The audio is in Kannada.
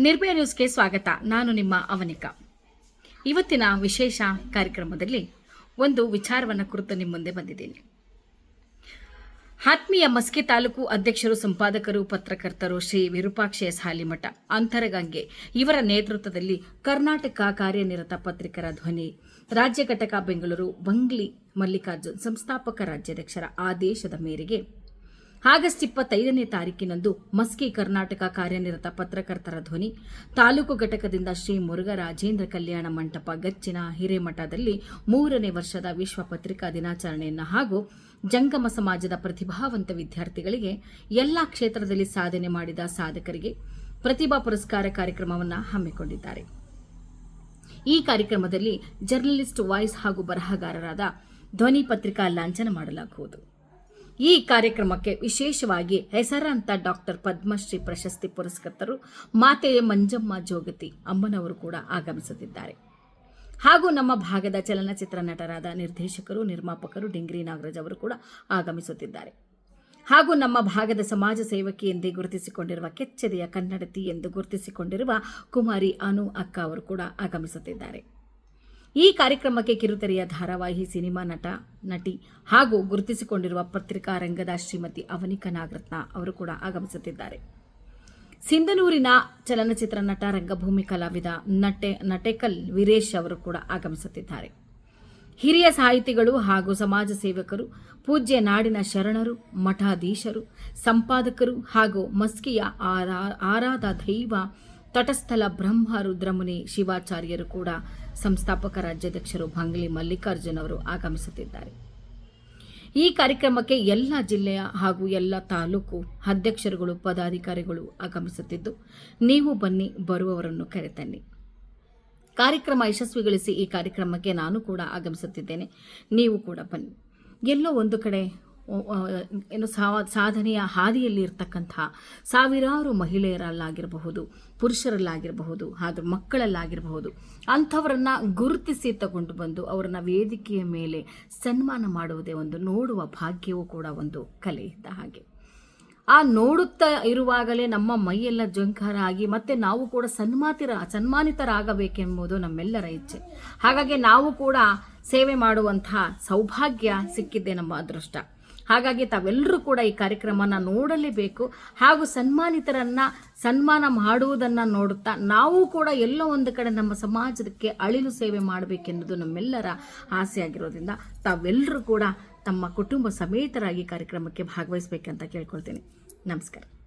ನಿರ್ಭಯ ನ್ಯೂಸ್ಗೆ ಸ್ವಾಗತ. ನಾನು ನಿಮ್ಮ ಅವನಿಕ. ಇವತ್ತಿನ ವಿಶೇಷ ಕಾರ್ಯಕ್ರಮದಲ್ಲಿ ಒಂದು ವಿಚಾರವನ್ನು ಕುರಿತು ನಿಮ್ಮ ಮುಂದೆ ಬಂದಿದ್ದೀನಿ. ಆತ್ಮೀಯ ಮಸ್ಕಿ ತಾಲೂಕು ಅಧ್ಯಕ್ಷರು, ಸಂಪಾದಕರು, ಪತ್ರಕರ್ತರು ಶ್ರೀ ವಿರೂಪಾಕ್ಷಯ ಸಾಲಿಮಠ ಅಂತರಗಂಗೆ ಇವರ ನೇತೃತ್ವದಲ್ಲಿ ಕರ್ನಾಟಕ ಕಾರ್ಯನಿರತ ಪತ್ರಿಕರ ಧ್ವನಿ, ರಾಜ್ಯ ಘಟಕ ಬೆಂಗಳೂರು, ಬಂಗ್ಲಿ ಮಲ್ಲಿಕಾರ್ಜುನ್ ಸಂಸ್ಥಾಪಕ ರಾಜ್ಯಾಧ್ಯಕ್ಷರ ಆದೇಶದ ಮೇರೆಗೆ ಆಗಸ್ಟ್ ಇಪ್ಪತ್ತೈದನೇ ತಾರೀಕಿನಂದು ಮಸ್ಕಿ ಕರ್ನಾಟಕ ಕಾರ್ಯನಿರತ ಪತ್ರಕರ್ತರ ಧ್ವನಿ. ತಾಲೂಕು ಘಟಕದಿಂದ ಶ್ರೀ ಮುರುಘರಾಜೇಂದ್ರ ಕಲ್ಯಾಣ ಮಂಟಪ ಗಚ್ಚಿನ ಹಿರೇಮಠದಲ್ಲಿ ಮೂರನೇ ವರ್ಷದ ವಿಶ್ವ ಪತ್ರಿಕಾ ದಿನಾಚರಣೆಯನ್ನು ಹಾಗೂ ಜಂಗಮ ಸಮಾಜದ ಪ್ರತಿಭಾವಂತ ವಿದ್ಯಾರ್ಥಿಗಳಿಗೆ ಎಲ್ಲಾ ಕ್ಷೇತ್ರದಲ್ಲಿ ಸಾಧನೆ ಮಾಡಿದ ಸಾಧಕರಿಗೆ ಪ್ರತಿಭಾ ಪುರಸ್ಕಾರ ಕಾರ್ಯಕ್ರಮವನ್ನು ಹಮ್ಮಿಕೊಂಡಿದ್ದಾರೆ. ಈ ಕಾರ್ಯಕ್ರಮದಲ್ಲಿ ಜರ್ನಲಿಸ್ಟ್ ವಾಯ್ಸ್ ಹಾಗೂ ಬರಹಗಾರರಾದ ಧ್ವನಿ ಪತ್ರಿಕಾ ಲಾಂಛನ ಮಾಡಲಾಗುವುದು. ಈ ಕಾರ್ಯಕ್ರಮಕ್ಕೆ ವಿಶೇಷವಾಗಿ ಹೆಸರಾಂತ ಡಾಕ್ಟರ್ ಪದ್ಮಶ್ರೀ ಪ್ರಶಸ್ತಿ ಪುರಸ್ಕೃತರು ಮಾತೆಯ ಮಂಜಮ್ಮ ಜೋಗತಿ ಅಮ್ಮನವರು ಕೂಡ ಆಗಮಿಸುತ್ತಿದ್ದಾರೆ. ಹಾಗೂ ನಮ್ಮ ಭಾಗದ ಚಲನಚಿತ್ರ ನಟರಾದ ನಿರ್ದೇಶಕರು, ನಿರ್ಮಾಪಕರು ಡಿಂಗ್ರಿ ನಾಗರಾಜ್ ಅವರು ಕೂಡ ಆಗಮಿಸುತ್ತಿದ್ದಾರೆ. ಹಾಗೂ ನಮ್ಮ ಭಾಗದ ಸಮಾಜ ಸೇವಕಿ ಎಂದೇ ಗುರುತಿಸಿಕೊಂಡಿರುವ ಕೆಚ್ಚೆದೆಯ ಕನ್ನಡತಿ ಎಂದು ಗುರುತಿಸಿಕೊಂಡಿರುವ ಕುಮಾರಿ ಅನು ಅಕ್ಕ ಅವರು ಕೂಡ ಆಗಮಿಸುತ್ತಿದ್ದಾರೆ. ಈ ಕಾರ್ಯಕ್ರಮಕ್ಕೆ ಕಿರುತೆರೆಯ ಧಾರಾವಾಹಿ ಸಿನಿಮಾ ನಟ, ನಟಿ ಹಾಗೂ ಗುರುತಿಸಿಕೊಂಡಿರುವ ಪತ್ರಿಕಾ ರಂಗದ ಶ್ರೀಮತಿ ಅವನಿಕಾ ನಾಗರತ್ನ ಅವರು ಕೂಡ ಆಗಮಿಸುತ್ತಿದ್ದಾರೆ. ಸಿಂಧನೂರಿನ ಚಲನಚಿತ್ರ ನಟ ರಂಗಭೂಮಿ ಕಲಾವಿದ ನಟೆ, ನಟೇಕಲ್ ವೀರೇಶ್ ಅವರು ಕೂಡ ಆಗಮಿಸುತ್ತಿದ್ದಾರೆ. ಹಿರಿಯ ಸಾಹಿತಿಗಳು ಹಾಗೂ ಸಮಾಜ ಸೇವಕರು, ಪೂಜ್ಯ ನಾಡಿನ ಶರಣರು, ಮಠಾಧೀಶರು, ಸಂಪಾದಕರು ಹಾಗೂ ಮಸ್ಕಿಯ ಆರಾಧ ದೈವ ತಟಸ್ಥಲ ಬ್ರಹ್ಮ ರುದ್ರಮುನಿ ಶಿವಾಚಾರ್ಯರು ಕೂಡ ಸಂಸ್ಥಾಪಕ ರಾಜ್ಯಾಧ್ಯಕ್ಷರು ಭಂಗಲಿ ಮಲ್ಲಿಕಾರ್ಜುನ್ ಅವರು ಆಗಮಿಸುತ್ತಿದ್ದಾರೆ. ಈ ಕಾರ್ಯಕ್ರಮಕ್ಕೆ ಎಲ್ಲ ಜಿಲ್ಲೆಯ ಹಾಗೂ ಎಲ್ಲ ತಾಲೂಕು ಅಧ್ಯಕ್ಷರುಗಳು, ಪದಾಧಿಕಾರಿಗಳು ಆಗಮಿಸುತ್ತಿದ್ದು, ನೀವು ಬನ್ನಿ, ಬರುವವರನ್ನು ಕರೆತನ್ನಿ. ಕಾರ್ಯಕ್ರಮ ಯಶಸ್ವಿಗೊಳಿಸಿ ಈ ಕಾರ್ಯಕ್ರಮಕ್ಕೆ ನಾನು ಕೂಡ ಆಗಮಿಸುತ್ತಿದ್ದೇನೆ. ನೀವು ಕೂಡ ಬನ್ನಿ. ಎಲ್ಲೋ ಒಂದು ಕಡೆ ಏನು ಸಾಧನೆಯ ಹಾದಿಯಲ್ಲಿ ಇರ್ತಕ್ಕಂಥ ಸಾವಿರಾರು ಮಹಿಳೆಯರಲ್ಲಾಗಿರಬಹುದು, ಪುರುಷರಲ್ಲಾಗಿರಬಹುದು, ಹಾಗೂ ಮಕ್ಕಳಲ್ಲಾಗಿರಬಹುದು. ಅಂಥವರನ್ನು ಗುರುತಿಸಿ ತಗೊಂಡು ಬಂದು ಅವರನ್ನು ವೇದಿಕೆಯ ಮೇಲೆ ಸನ್ಮಾನ ಮಾಡುವುದೇ ಒಂದು ನೋಡುವ ಭಾಗ್ಯವೂ ಕೂಡ ಒಂದು ಕಲೆ ಇದ್ದ ಹಾಗೆ. ಆ ನೋಡುತ್ತಾ ಇರುವಾಗಲೇ ನಮ್ಮ ಮೈಯೆಲ್ಲ ಜಂಕಾರ ಆಗಿ ಮತ್ತೆ ನಾವು ಕೂಡ ಸನ್ಮಾತಿರ, ಸನ್ಮಾನಿತರಾಗಬೇಕೆಂಬುದು ನಮ್ಮೆಲ್ಲರ ಇಚ್ಛೆ. ಹಾಗಾಗಿ ನಾವು ಕೂಡ ಸೇವೆ ಮಾಡುವಂತಹ ಸೌಭಾಗ್ಯ ಸಿಕ್ಕಿದ್ದೆ ನಮ್ಮ ಅದೃಷ್ಟ. ಹಾಗಾಗಿ ತಾವೆಲ್ಲರೂ ಕೂಡ ಈ ಕಾರ್ಯಕ್ರಮನ ನೋಡಲೇಬೇಕು ಹಾಗೂ ಸನ್ಮಾನಿತರನ್ನ ಸನ್ಮಾನ ಮಾಡುವುದನ್ನು ನೋಡುತ್ತಾ ನಾವು ಕೂಡ ಎಲ್ಲೋ ಒಂದು ಕಡೆ ನಮ್ಮ ಸಮಾಜಕ್ಕೆ ಅಳಿಲು ಸೇವೆ ಮಾಡಬೇಕೆನ್ನುವುದು ನಮ್ಮೆಲ್ಲರ ಆಸೆಯಾಗಿರೋದ್ರಿಂದ ತಾವೆಲ್ಲರೂ ಕೂಡ ತಮ್ಮ ಕುಟುಂಬ ಸಮೇತರಾಗಿ ಕಾರ್ಯಕ್ರಮಕ್ಕೆ ಭಾಗವಹಿಸಬೇಕಂತ ಕೇಳ್ಕೊಳ್ತೀನಿ. ನಮಸ್ಕಾರ.